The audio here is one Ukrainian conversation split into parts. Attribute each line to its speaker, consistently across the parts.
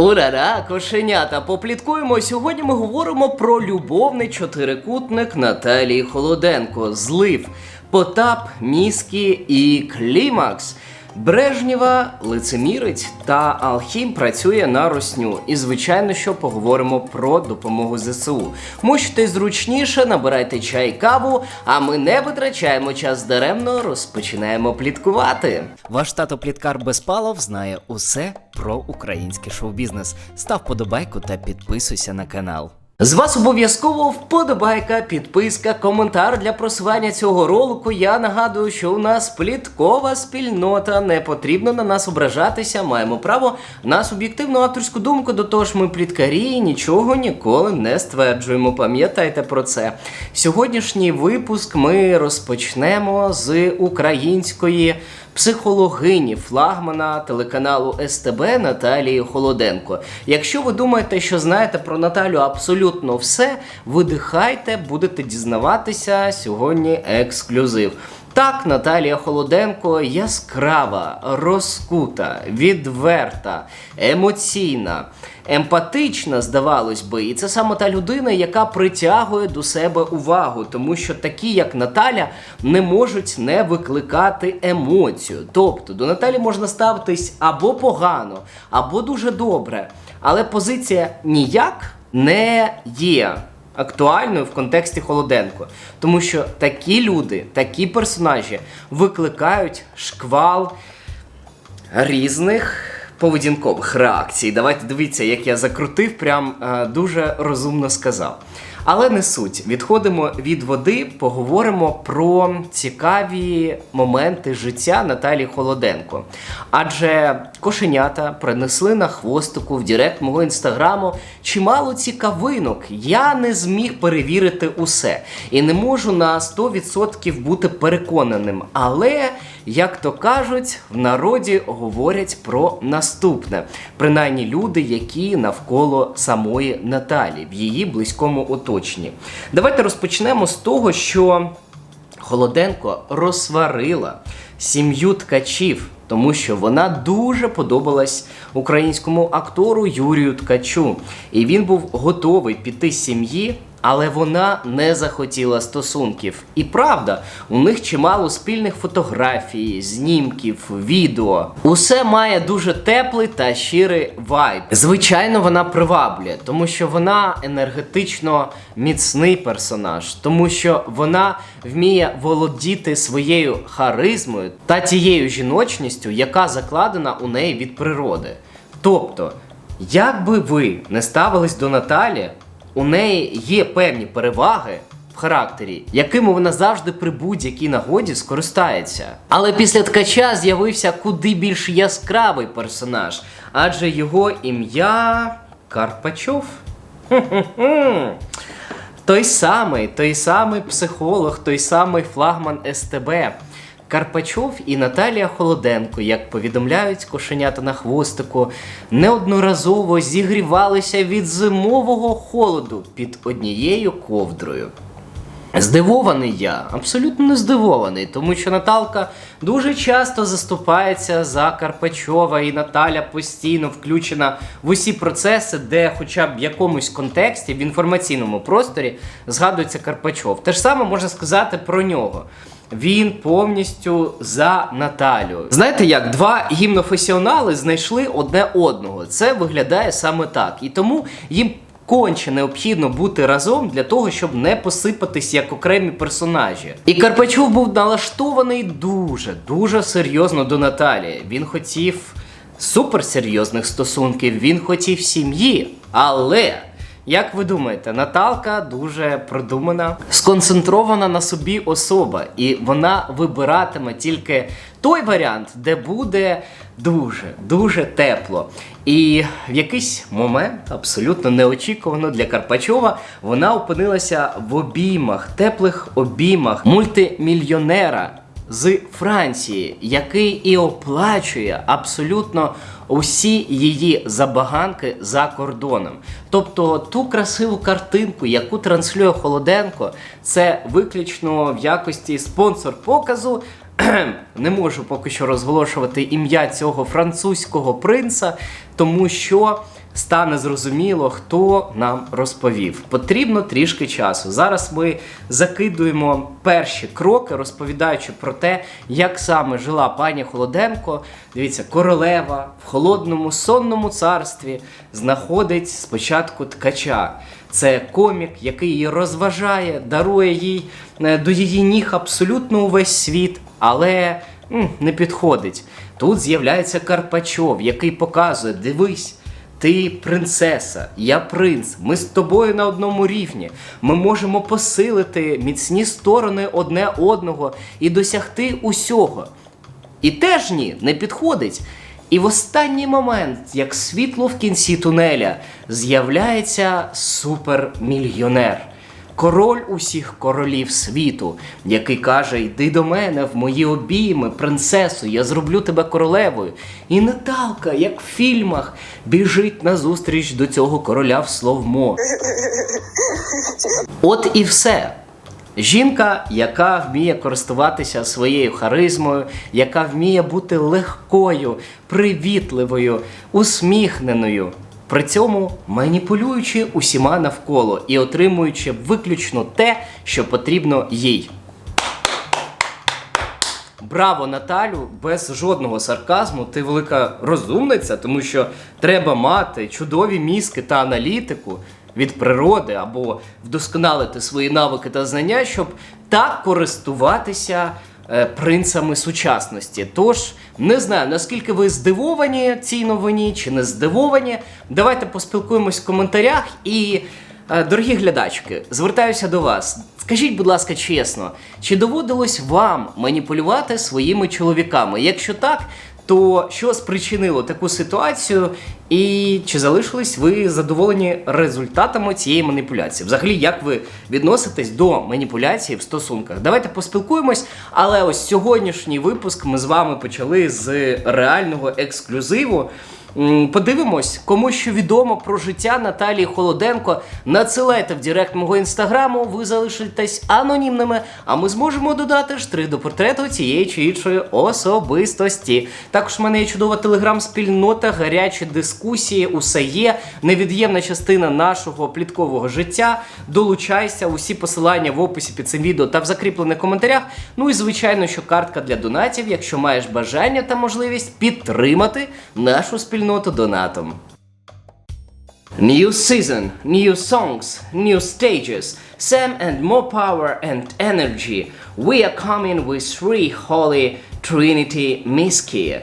Speaker 1: Урара, кошенята, попліткуємо. Сьогодні ми говоримо про любовний чотирикутник Наталії Холоденко, злив, Потап, мізки і Клімакс. Брежнєва, лицемірець та Алхім працює на росню. І звичайно, що поговоримо про допомогу ЗСУ. Мучте зручніше, набирайте чай, каву, а ми не витрачаємо час даремно, розпочинаємо пліткувати. Ваш тато Пліткар Безпалов знає усе про український шоу-бізнес. Став подобайку та підписуйся на канал. З вас обов'язково вподобайка, підписка, коментар для просування цього ролику. Я нагадую, що у нас пліткова спільнота. Не потрібно на нас ображатися. Маємо право на суб'єктивну авторську думку. До того ж, ми пліткарі і нічого ніколи не стверджуємо. Пам'ятайте про це. Сьогоднішній випуск ми розпочнемо з української психологині флагмана телеканалу СТБ Наталії Холоденко. Якщо ви думаєте, що знаєте про Наталю абсолютно все, видихайте, будете дізнаватися сьогодні ексклюзив. Так, Наталія Холоденко яскрава, розкута, відверта, емоційна, емпатична, здавалось би, і це саме та людина, яка притягує до себе увагу, тому що такі, як Наталя, не можуть не викликати емоцію. Тобто до Наталі можна ставитись або погано, або дуже добре. Але позиція ніяк не є актуальною в контексті Холоденко. Тому що такі люди, такі персонажі викликають шквал різних поведінкових реакцій. Давайте дивіться, як я закрутив, прям е, дуже розумно сказав. Але не суть. Відходимо від води, поговоримо про цікаві моменти життя Наталії Холоденко. Адже кошенята принесли на хвостику в Директ мого інстаграму чимало цікавинок. Я не зміг перевірити усе і не можу на 100% бути переконаним. Але, як то кажуть, в народі говорять про наступне. Принаймні люди, які навколо самої Наталі в її близькому оточенні. Давайте розпочнемо з того, що Холоденко розсварила сім'ю ткачів, тому що вона дуже подобалась українському актору Юрію Ткачу. І він був готовий піти з сім'ї. Але вона не захотіла стосунків. І правда, у них чимало спільних фотографій, знімків, відео. Усе має дуже теплий та щирий вайб. Звичайно, вона приваблює, тому що вона енергетично міцний персонаж, тому що вона вміє володіти своєю харизмою та тією жіночністю, яка закладена у неї від природи. Тобто, як би ви не ставились до Наталі, у неї є певні переваги в характері, якими вона завжди при будь-якій нагоді скористається. Але після ткача з'явився куди більш яскравий персонаж, адже його ім'я Карпачов. Той самий, той самий психолог, той самий флагман СТБ. Карпачов і Наталія Холоденко, як повідомляють кошенята на хвостику, неодноразово зігрівалися від зимового холоду під однією ковдрою. Здивований я, абсолютно не здивований, тому що Наталка дуже часто заступається за Карпачова, і Наталя постійно включена в усі процеси, де, хоча б в якомусь контексті, в інформаційному просторі згадується Карпачов. Те ж саме можна сказати про нього. Він повністю за Наталю. Знаєте як, два гімнофесіонали знайшли одне одного. Це виглядає саме так. І тому їм конче необхідно бути разом для того, щоб не посипатись як окремі персонажі. І Карпачов був налаштований дуже, дуже серйозно до Наталії. Він хотів суперсерйозних стосунків, він хотів сім'ї, але. Як ви думаєте, Наталка дуже продумана, сконцентрована на собі особа, і вона вибиратиме тільки той варіант, де буде дуже, дуже тепло. І в якийсь момент, абсолютно неочікувано для Карпачова, вона опинилася в обіймах, теплих обіймах мультимільйонера з Франції, який і оплачує абсолютно усі її забаганки за кордоном. Тобто ту красиву картинку, яку транслює Холоденко, це виключно в якості спонсор показу. Не можу поки що розголошувати ім'я цього французького принца, тому що стане зрозуміло, хто нам розповів. Потрібно трішки часу. Зараз ми закидуємо перші кроки, розповідаючи про те, як саме жила пані Холоденко. Дивіться, королева в холодному сонному царстві знаходить спочатку ткача. Це комік, який її розважає, дарує їй е, до її ніг абсолютно увесь світ, але не підходить. Тут з'являється Карпачов, який показує: дивись. Ти принцеса, я принц. Ми з тобою на одному рівні. Ми можемо посилити міцні сторони одне одного і досягти усього. І теж ні, не підходить. І в останній момент, як світло в кінці тунеля, з'являється супермільйонер. Король усіх королів світу, який каже: Йди до мене в мої обійми, принцесу, я зроблю тебе королевою. І Наталка, як в фільмах, біжить назустріч до цього короля в словмо. От і все. Жінка, яка вміє користуватися своєю харизмою, яка вміє бути легкою, привітливою, усміхненою, при цьому маніпулюючи усіма навколо і отримуючи виключно те, що потрібно їй. Браво, Наталю, без жодного сарказму. Ти велика розумниця, тому що треба мати чудові мізки та аналітику від природи або вдосконалити свої навики та знання, щоб так користуватися е, принцами сучасності. Тож не знаю, наскільки ви здивовані цій новині чи не здивовані. Давайте поспілкуємось в коментарях і. Е, Дорогі глядачки, звертаюся до вас. Скажіть, будь ласка, чесно, чи доводилось вам маніпулювати своїми чоловіками? Якщо так, то що спричинило таку ситуацію, і чи залишились ви задоволені результатами цієї маніпуляції? Взагалі, як ви відноситесь до маніпуляції в стосунках? Давайте поспілкуємось. Але ось сьогоднішній випуск ми з вами почали з реального ексклюзиву. Подивимось, кому що відомо про життя Наталії Холоденко. Надсилайте в Директ мого інстаграму, ви залишитесь анонімними, а ми зможемо додати штрих до портрету цієї чи іншої особистості. Також в мене є чудова телеграм-спільнота, гарячі дискусії, усе є, невід'ємна частина нашого пліткового життя. Долучайся, усі посилання в описі під цим відео та в закріплених коментарях. Ну і звичайно, що картка для донатів, якщо маєш бажання та можливість підтримати нашу спільноту донатом. New season, new songs, new stages, Sam and more power and energy. We are coming with three holy Trinity Miski.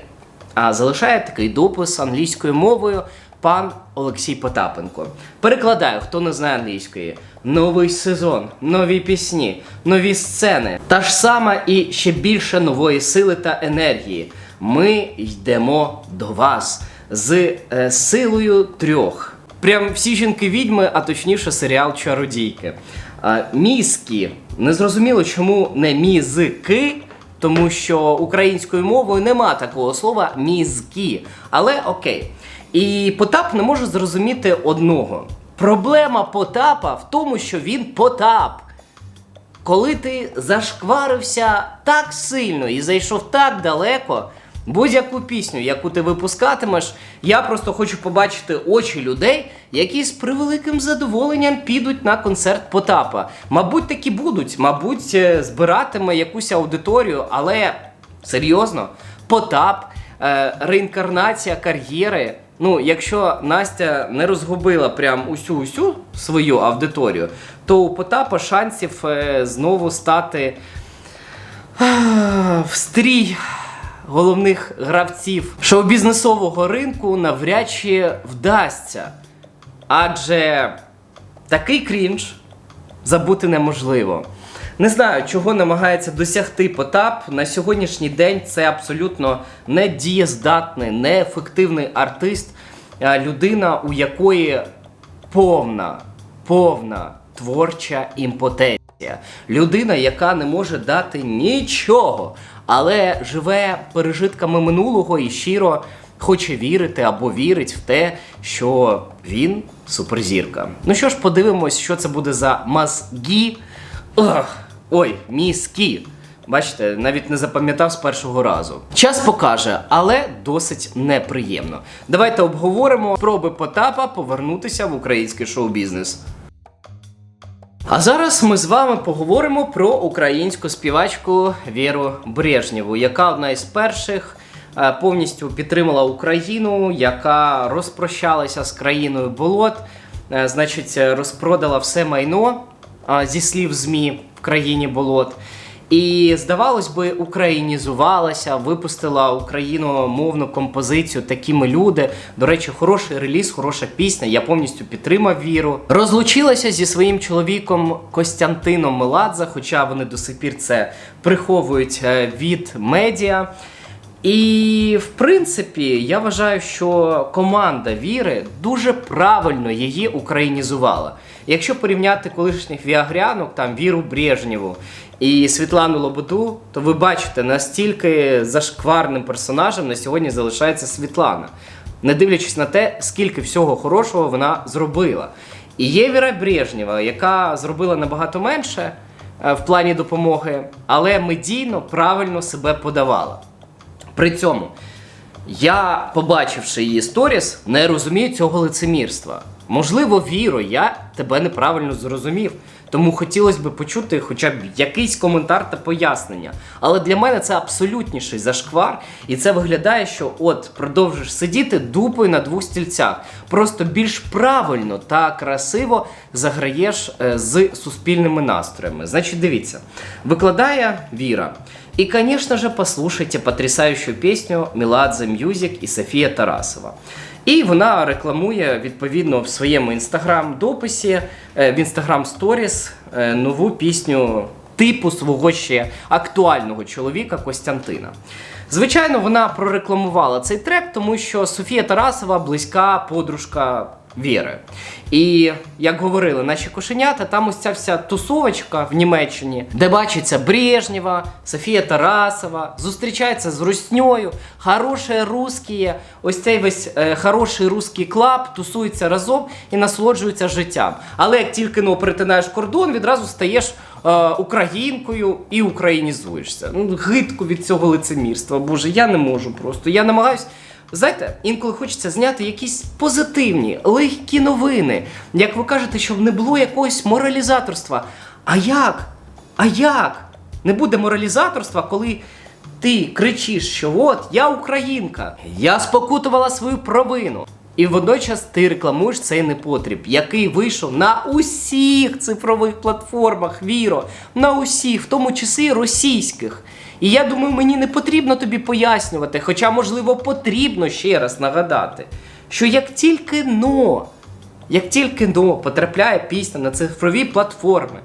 Speaker 1: А залишає такий допис англійською мовою пан Олексій Потапенко. Перекладаю, хто не знає англійської. Новий сезон, нові пісні, нові сцени. Та ж сама і ще більше нової сили та енергії. Ми йдемо до вас з е, силою трьох. Прям всі жінки відьми, а точніше серіал Чародійки. А, мізки. Незрозуміло, чому не мізки, тому що українською мовою нема такого слова мізки. Але окей. І Потап не може зрозуміти одного. Проблема Потапа в тому, що він Потап. Коли ти зашкварився так сильно і зайшов так далеко, будь-яку пісню, яку ти випускатимеш, я просто хочу побачити очі людей, які з превеликим задоволенням підуть на концерт Потапа. Мабуть, такі будуть, мабуть, е, збиратиме якусь аудиторію, але серйозно, Потап, е, реінкарнація кар'єри. Ну, якщо Настя не розгубила прям усю усю свою аудиторію, то у Потапа шансів е, знову стати в стрій головних гравців шоу-бізнесового ринку навряд чи вдасться. Адже такий крінж забути неможливо. Не знаю, чого намагається досягти Потап. На сьогоднішній день це абсолютно недієздатний, неефективний артист, а людина, у якої повна, повна творча імпотенція. Людина, яка не може дати нічого, але живе пережитками минулого і щиро хоче вірити або вірить в те, що він суперзірка. Ну що ж, подивимось, що це буде за. Ох, ой, мізки. Бачите, навіть не запам'ятав з першого разу. Час покаже, але досить неприємно. Давайте обговоримо спроби Потапа повернутися в український шоу-бізнес. А зараз ми з вами поговоримо про українську співачку Віру Брежнєву, яка одна із перших е, повністю підтримала Україну, яка розпрощалася з країною болот, е, значить, розпродала все майно е, зі слів ЗМІ в країні болот. І здавалось би, українізувалася, випустила україномовну композицію такі ми люди. До речі, хороший реліз, хороша пісня. Я повністю підтримав віру. Розлучилася зі своїм чоловіком Костянтином Меладзе, хоча вони до сих пір це приховують е, від медіа. І в принципі, я вважаю, що команда Віри дуже правильно її українізувала. Якщо порівняти колишніх віагрянок, там Віру Брежнєву і Світлану Лободу, то ви бачите, настільки зашкварним персонажем на сьогодні залишається Світлана, не дивлячись на те, скільки всього хорошого вона зробила. І є Віра Брежнєва, яка зробила набагато менше е, в плані допомоги, але медійно правильно себе подавала. При цьому я, побачивши її сторіс, не розумію цього лицемірства. Можливо, віро, я тебе неправильно зрозумів. Тому хотілося б почути хоча б якийсь коментар та пояснення. Але для мене це абсолютніший зашквар, і це виглядає, що от продовжиш сидіти дупою на двох стільцях. Просто більш правильно та красиво заграєш е, з суспільними настроями. Значить, дивіться, викладає Віра. И, конечно же, послушайте потрясающую пісню Меладзе Music і Софія Тарасова. І вона рекламує відповідно в своєму інстаграм-дописі, е, в інстаграм сторіс е, нову пісню типу свого ще актуального чоловіка Костянтина. Звичайно, вона прорекламувала цей трек, тому що Софія Тарасова близька подружка Віри. І як говорили наші кошенята, там ось ця вся тусовочка в Німеччині, де бачиться Брежнєва, Софія Тарасова, зустрічається з Русньою, хороші русські, ось цей весь е, хороший русський клаб тусуються разом і насолоджуються життям. Але як тільки ну, перетинаєш кордон, відразу стаєш е, українкою і українізуєшся. Ну, гидко від цього лицемірства. Боже, я не можу просто. Я намагаюсь. Знаєте, інколи хочеться зняти якісь позитивні, легкі новини. Як ви кажете, щоб не було якогось моралізаторства. А як? А як? Не буде моралізаторства, коли ти кричиш, що от я українка, я спокутувала свою провину. І водночас ти рекламуєш цей непотріб, який вийшов на усіх цифрових платформах, Віро, на усіх, в тому числі російських. І я думаю, мені не потрібно тобі пояснювати, хоча, можливо, потрібно ще раз нагадати, що як тільки но, як тільки но потрапляє пісня на цифрові платформи,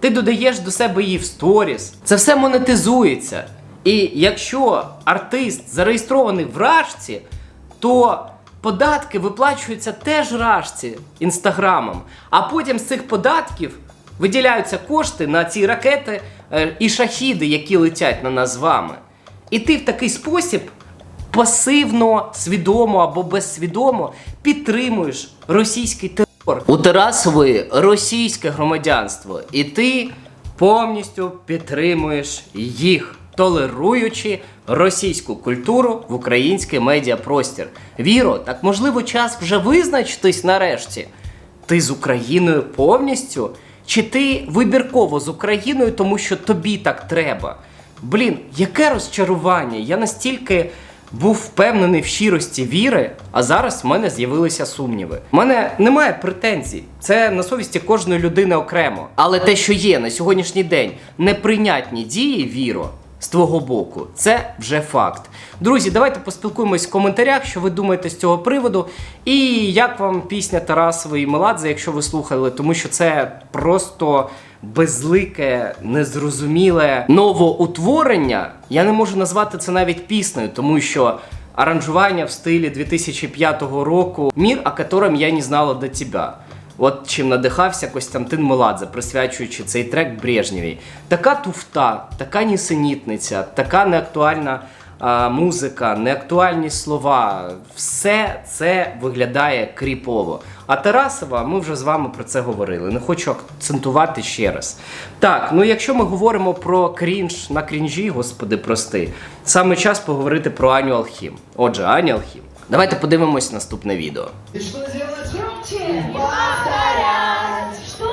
Speaker 1: ти додаєш до себе її в сторіс, це все монетизується. І якщо артист зареєстрований в рашці, то податки виплачуються теж рашці інстаграмом. А потім з цих податків виділяються кошти на ці ракети і шахіди, які летять на нас з вами. І ти в такий спосіб пасивно, свідомо або безсвідомо підтримуєш російський терор. У Тарасової російське громадянство, і ти повністю підтримуєш їх, толеруючи російську культуру в український медіапростір. Віро, так можливо, час вже визначитись нарешті. Ти з Україною повністю? Чи ти вибірково з Україною, тому що тобі так треба? Блін, яке розчарування! Я настільки був впевнений в щирості віри, а зараз в мене з'явилися сумніви. У мене немає претензій. Це на совісті кожної людини окремо. Але те, що є на сьогоднішній день неприйнятні дії віро. З твого боку, це вже факт. Друзі, давайте поспілкуємось в коментарях, що ви думаєте з цього приводу. І як вам пісня Тарасової Меладзе, якщо ви слухали, тому що це просто безлике, незрозуміле новоутворення. Я не можу назвати це навіть піснею, тому що аранжування в стилі 2005 року Мір, о котором я не знала до тебя. От чим надихався Костянтин Меладзе, присвячуючи цей трек Брежнєвій. Така туфта, така нісенітниця, така неактуальна а, музика, неактуальні слова, все це виглядає кріпово. А Тарасова, ми вже з вами про це говорили. Не хочу акцентувати ще раз. Так, ну якщо ми говоримо про крінж на крінжі, господи, прости, саме час поговорити про Аню Алхім. Отже, Аня Алхім. Давайте подивимось наступне відео.
Speaker 2: Что делать?
Speaker 3: Громче повторять, что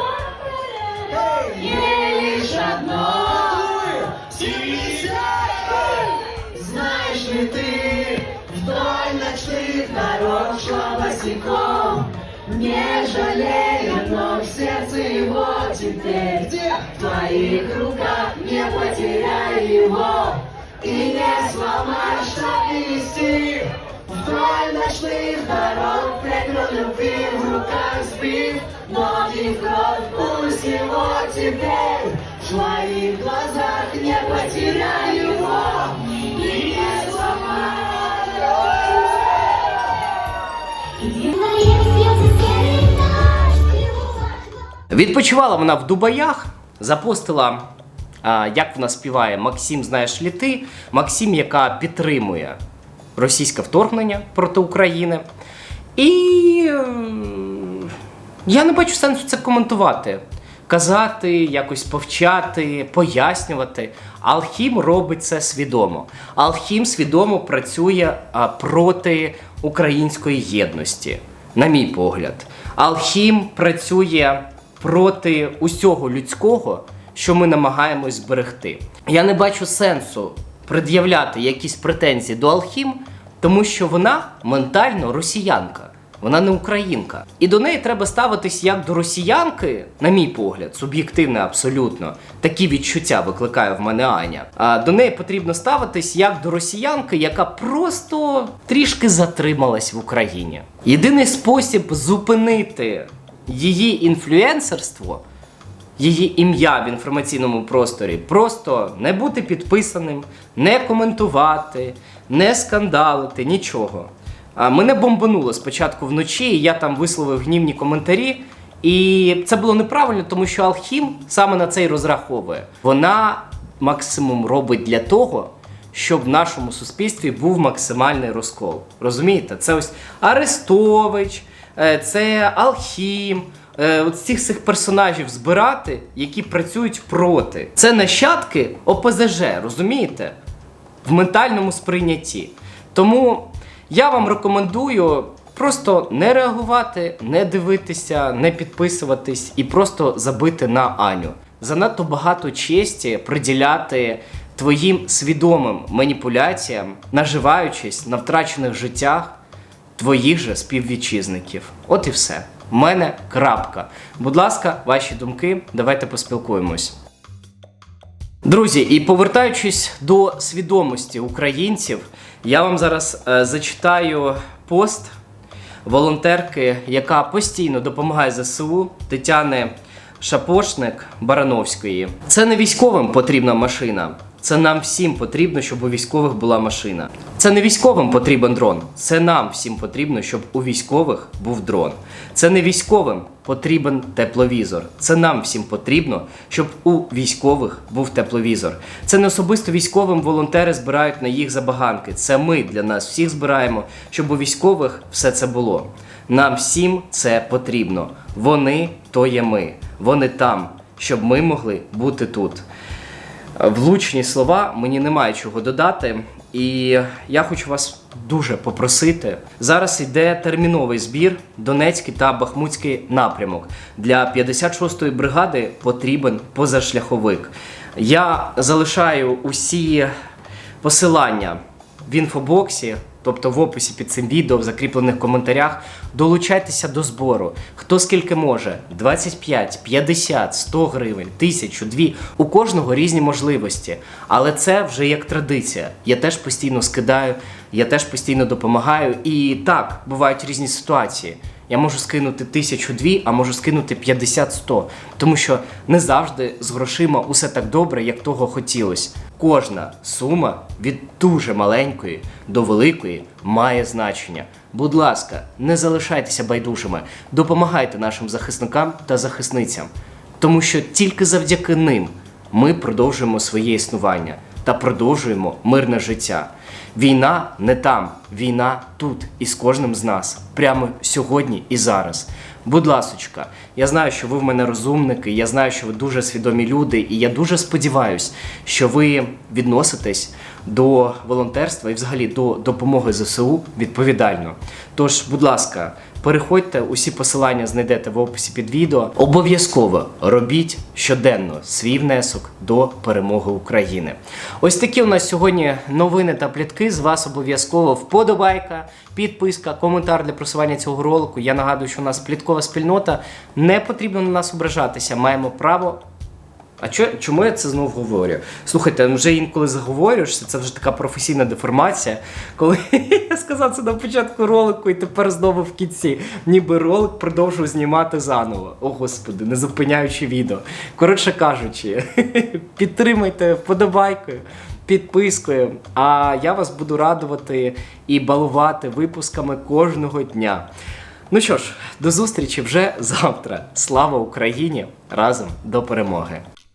Speaker 3: не лишь одно. Знаешь ли ты, вдоль ночных дорог шла босиком, не жалея, но в сердце его теперь
Speaker 2: Где?
Speaker 3: в твоих руках не потеряй его. И не сломай шаг вести. Вдоль ночных дорог преград любви в руках сбив, ноги в кровь, пусть его теперь в твоих глазах не потеряй его и не сломай.
Speaker 1: Відпочивала вона в Дубаях, запостила, як вона співає Максим знаєш лі ти, Максим, яка підтримує російське вторгнення проти України. І ем, я не бачу сенсу це коментувати. Казати, якось повчати, пояснювати. Алхім робить це свідомо. Алхім свідомо працює проти української єдності, на мій погляд. Алхім працює проти усього людського, що ми намагаємось зберегти. Я не бачу сенсу пред'являти якісь претензії до Алхім, тому що вона ментально росіянка. Вона не українка. І до неї треба ставитись як до росіянки, на мій погляд, суб'єктивно абсолютно. Такі відчуття викликає в мене Аня. А до неї потрібно ставитись як до росіянки, яка просто трішки затрималась в Україні. Єдиний спосіб зупинити її інфлюенсерство її ім'я в інформаційному просторі. Просто не бути підписаним, не коментувати, не скандалити, нічого. Мене бомбануло спочатку вночі, і я там висловив гнівні коментарі. І це було неправильно, тому що Алхім саме на це й розраховує. Вона максимум робить для того, щоб в нашому суспільстві був максимальний розкол. Розумієте? Це ось Арестович, е, це Алхім, е, от цих цих персонажів збирати, які працюють проти. Це нащадки ОПЗЖ, розумієте? В ментальному сприйнятті. Тому я вам рекомендую просто не реагувати, не дивитися, не підписуватись і просто забити на Аню. Занадто багато честі приділяти твоїм свідомим маніпуляціям, наживаючись на втрачених життях твоїх же співвітчизників. От і все. В мене крапка. Будь ласка, ваші думки, давайте поспілкуємось. Друзі, і повертаючись до свідомості українців, я вам зараз е, зачитаю пост волонтерки, яка постійно допомагає ЗСУ Тетяни Шапошник Барановської. Це не військовим потрібна машина. Це нам всім потрібно, щоб у військових була машина. Це не військовим потрібен дрон. Це нам всім потрібно, щоб у військових був дрон. Це не військовим потрібен тепловізор. Це нам всім потрібно, щоб у військових був тепловізор. Це не особисто військовим волонтери збирають на їх забаганки. Це ми для нас всіх збираємо, щоб у військових все це було. Нам всім це потрібно. Вони то є ми. Вони там, щоб ми могли бути тут. Влучні слова, мені немає чого додати. І я хочу вас дуже попросити. Зараз йде терміновий збір Донецький та Бахмутський напрямок. Для 56-ї бригади потрібен позашляховик. Я залишаю усі посилання в інфобоксі, тобто в описі під цим відео, в закріплених коментарях. Долучайтеся до збору. Хто скільки може: 25, 50, 100 гривень, 1000, 2. У кожного різні можливості. Але це вже як традиція. Я теж постійно скидаю, я теж постійно допомагаю. І так, бувають різні ситуації. Я можу скинути тисячу дві, а можу скинути 50-100. Тому що не завжди з грошима усе так добре, як того хотілося. Кожна сума від дуже маленької до великої має значення. Будь ласка, не залишайтеся байдужими, допомагайте нашим захисникам та захисницям, тому що тільки завдяки ним ми продовжуємо своє існування. та продовжуємо мирне життя. Війна не там, війна тут і з кожним з нас, прямо сьогодні і зараз. Будь ласочка, я знаю, що ви в мене розумники, я знаю, що ви дуже свідомі люди, і я дуже сподіваюся, що ви відноситесь до волонтерства і взагалі до допомоги ЗСУ відповідально. Тож, будь ласка, переходьте, усі посилання знайдете в описі під відео. Обов'язково робіть щоденно свій внесок до перемоги України. Ось такі у нас сьогодні новини та плітки. З вас обов'язково вподобайка, підписка, коментар для просування цього ролику. Я нагадую, що у нас пліткова спільнота. Не потрібно на нас ображатися. Маємо право а чо, чому я це знову говорю? Слухайте, ну вже інколи заговорюєшся, це вже така професійна деформація. Коли я сказав це на початку ролику, і тепер знову в кінці, ніби ролик продовжую знімати заново. О господи, не зупиняючи відео. Коротше кажучи, підтримайте вподобайкою. Підпискою, а я вас буду радувати і балувати випусками кожного дня. Ну що ж, до зустрічі вже завтра. Слава Україні! Разом до перемоги!